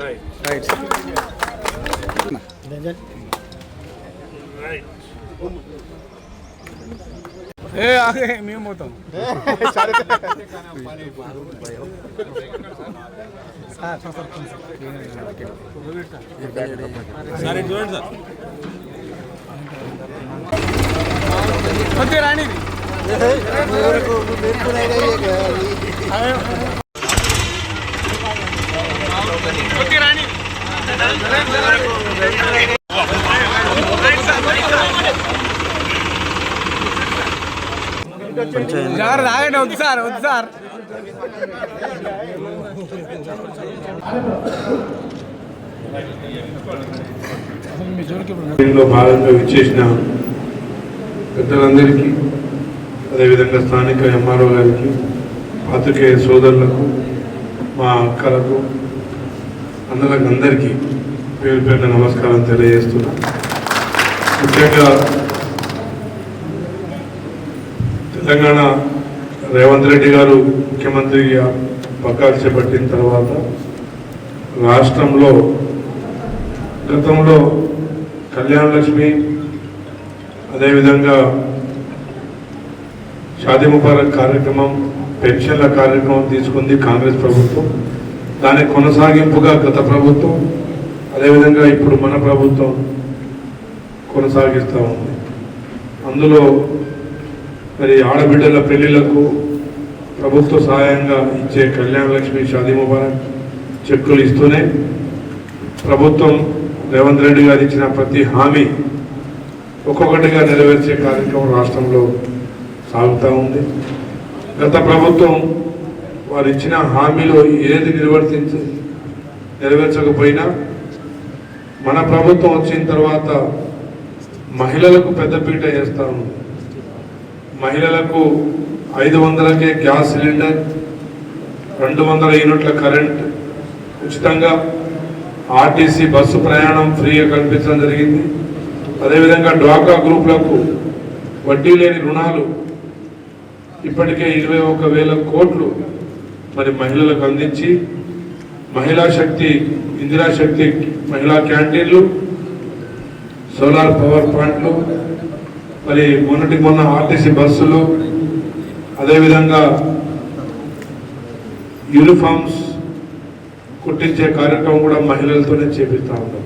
Right right right ఏ ఆగే మేము పోతాం సరే చూడండి సార్ కొద్దిగా రాణి కొద్దిగా రాణి వద్దు సార్ వద్దు సార్ దీనిలో భాగంగా విచ్చేసిన పెద్దలందరికీ అదేవిధంగా స్థానిక ఎంఆర్ఓ గారికి పాత్రికేయ సోదరులకు మా అక్కలకు అందులోకి అందరికీ పేరు పేరున నమస్కారం తెలియజేస్తున్నా. ముఖ్యంగా తెలంగాణ రేవంత్ రెడ్డి గారు ముఖ్యమంత్రిగా పక్కాలు చేపట్టిన తర్వాత రాష్ట్రంలో గతంలో కళ్యాణ లక్ష్మి అదేవిధంగా షాదీ ముబారక్ కార్యక్రమం పెన్షన్ల కార్యక్రమం తీసుకుంది కాంగ్రెస్ ప్రభుత్వం. దాని కొనసాగింపుగా గత ప్రభుత్వం అదేవిధంగా ఇప్పుడు మన ప్రభుత్వం కొనసాగిస్తూ ఉంది. అందులో మరి ఆడబిడ్డల పెళ్ళిళ్ళకు ప్రభుత్వ సహాయంగా ఇచ్చే కళ్యాణ లక్ష్మి షాదీ ముబారక్ చెక్కులు ఇస్తూనే ప్రభుత్వం రేవంత్ రెడ్డి గారు ఇచ్చిన ప్రతి హామీ ఒక్కొక్కటిగా నెరవేర్చే కార్యక్రమం రాష్ట్రంలో సాగుతూ ఉంది. గత ప్రభుత్వం వారు ఇచ్చిన హామీలో ఏది నిర్వర్తించ నెరవేర్చకపోయినా మన ప్రభుత్వం వచ్చిన తర్వాత మహిళలకు పెద్దపీట వేస్తా ఉంది మహిళలకు ఐదు వందలకే గ్యాస్ సిలిండర్ రెండు వందల యూనిట్ల కరెంట్ ఉచితంగా ఆర్టీసీ బస్సు ప్రయాణం ఫ్రీగా కల్పించడం జరిగింది. అదేవిధంగా డ్వాకా గ్రూపులకు వడ్డీ లేని రుణాలు ఇప్పటికే ఇరవై ఒక వేల కోట్లు మరి మహిళలకు అందించి మహిళా శక్తి ఇందిరా శక్తి మహిళా క్యాంటీన్లు సోలార్ పవర్ ప్లాంట్లు మరి మొన్నటి మొన్న ఆర్టీసీ బస్సులు అదేవిధంగా యూనిఫామ్స్ కుట్టించే కార్యక్రమం కూడా మహిళలతోనే చేపిస్తా ఉంటాం